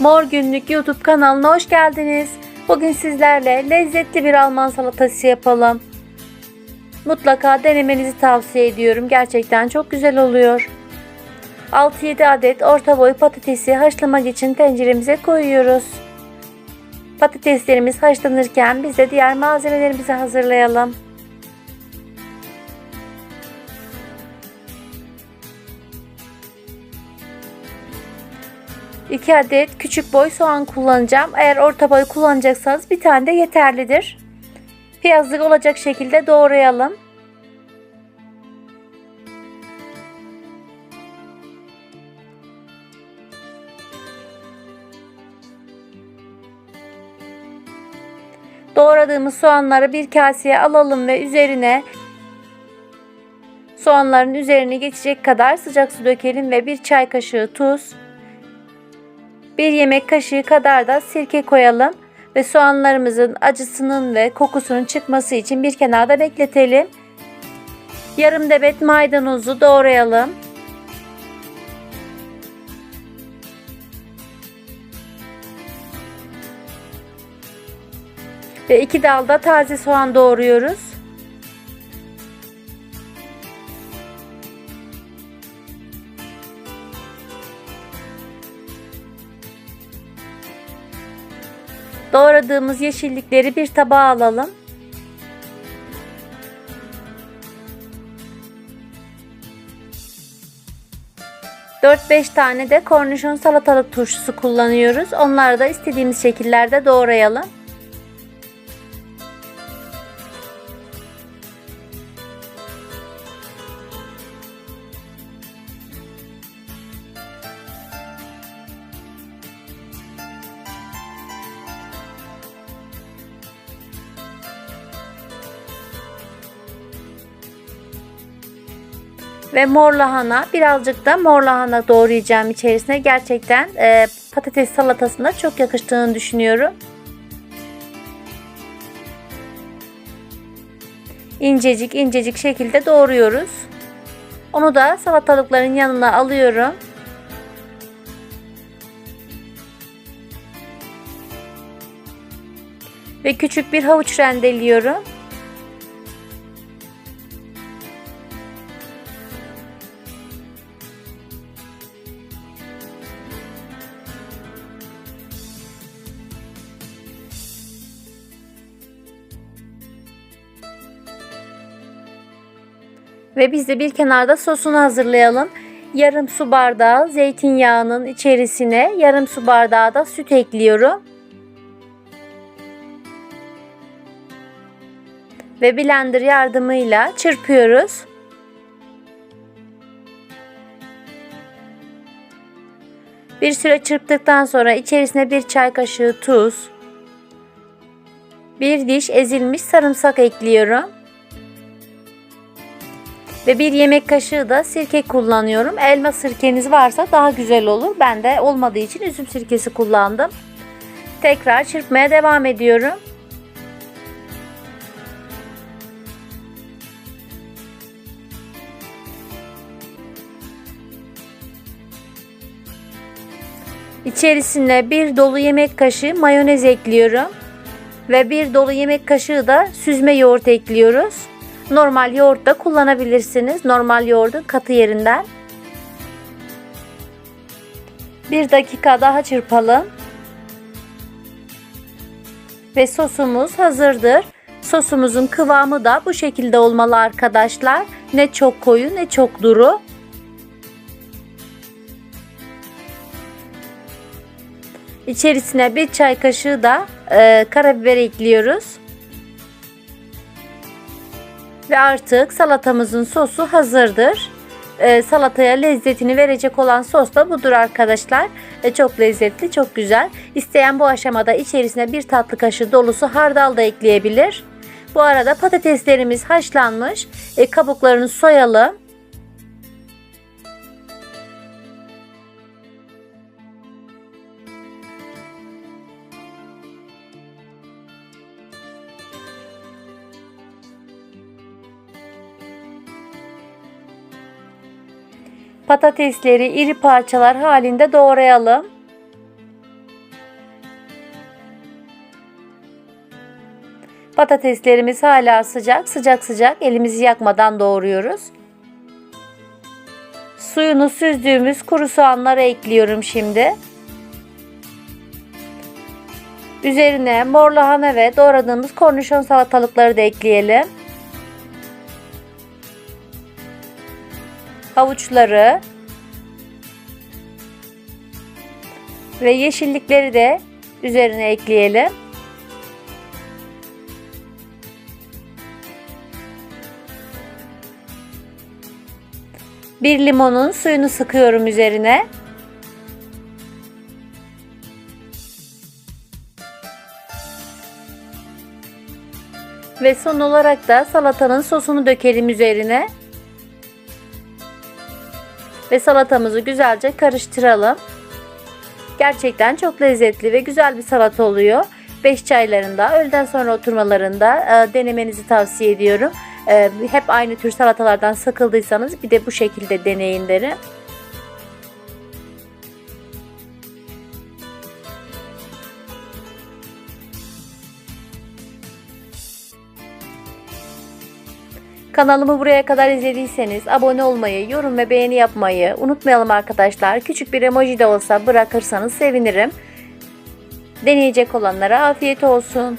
Mor Günlük YouTube kanalına hoş geldiniz. Bugün sizlerle lezzetli bir Alman salatası yapalım. Mutlaka denemenizi tavsiye ediyorum. Gerçekten çok güzel oluyor. 6-7 adet orta boy patatesi haşlamak için tenceremize koyuyoruz. Patateslerimiz haşlanırken biz de diğer malzemelerimizi hazırlayalım. 2 adet küçük boy soğan kullanacağım. Eğer orta boy kullanacaksanız bir tane de yeterlidir. Piyazlık olacak şekilde doğrayalım. Doğradığımız soğanları bir kaseye alalım ve üzerine soğanların üzerine geçecek kadar sıcak su dökelim ve bir çay kaşığı tuz, bir yemek kaşığı kadar da sirke koyalım ve soğanlarımızın acısının ve kokusunun çıkması için bir kenarda bekletelim. Yarım debet maydanozu doğrayalım. Ve iki dalda taze soğan doğruyoruz. Doğradığımız yeşillikleri bir tabağa alalım. Dört beş tane de kornişon salatalık turşusu kullanıyoruz. Onları da istediğimiz şekillerde doğrayalım. Ve mor lahana birazcık da mor lahana doğrayacağım içerisine gerçekten e, patates salatasına çok yakıştığını düşünüyorum. incecik incecik şekilde doğruyoruz. Onu da salatalıkların yanına alıyorum. Ve küçük bir havuç rendeliyorum. Ve biz de bir kenarda sosunu hazırlayalım. Yarım su bardağı zeytinyağının içerisine yarım su bardağı da süt ekliyorum. Ve blender yardımıyla çırpıyoruz. Bir süre çırptıktan sonra içerisine bir çay kaşığı tuz, bir diş ezilmiş sarımsak ekliyorum. Ve bir yemek kaşığı da sirke kullanıyorum. Elma sirkeniz varsa daha güzel olur. Ben de olmadığı için üzüm sirkesi kullandım. Tekrar çırpmaya devam ediyorum. İçerisine bir dolu yemek kaşığı mayonez ekliyorum. Ve bir dolu yemek kaşığı da süzme yoğurt ekliyoruz. Normal yoğurt da kullanabilirsiniz. Normal yoğurdun katı yerinden. Bir dakika daha çırpalım. Ve sosumuz hazırdır. Sosumuzun kıvamı da bu şekilde olmalı arkadaşlar. Ne çok koyu ne çok duru. İçerisine bir çay kaşığı da e, karabiber ekliyoruz. Artık salatamızın sosu hazırdır. Ee, salataya lezzetini verecek olan sos da budur arkadaşlar. Ee, çok lezzetli, çok güzel. İsteyen bu aşamada içerisine bir tatlı kaşığı dolusu hardal da ekleyebilir. Bu arada patateslerimiz haşlanmış. Ee, kabuklarını soyalım. Patatesleri iri parçalar halinde doğrayalım. Patateslerimiz hala sıcak. Sıcak sıcak elimizi yakmadan doğruyoruz. Suyunu süzdüğümüz kuru soğanları ekliyorum şimdi. Üzerine mor lahana ve doğradığımız kornişon salatalıkları da ekleyelim. Havuçları ve yeşillikleri de üzerine ekleyelim. Bir limonun suyunu sıkıyorum üzerine. Ve son olarak da salatanın sosunu dökelim üzerine. Ve salatamızı güzelce karıştıralım. Gerçekten çok lezzetli ve güzel bir salata oluyor. Beş çaylarında, öğleden sonra oturmalarında e, denemenizi tavsiye ediyorum. E, hep aynı tür salatalardan sıkıldıysanız bir de bu şekilde deneyin derim. Kanalımı buraya kadar izlediyseniz abone olmayı, yorum ve beğeni yapmayı unutmayalım arkadaşlar. Küçük bir emoji de olsa bırakırsanız sevinirim. Deneyecek olanlara afiyet olsun.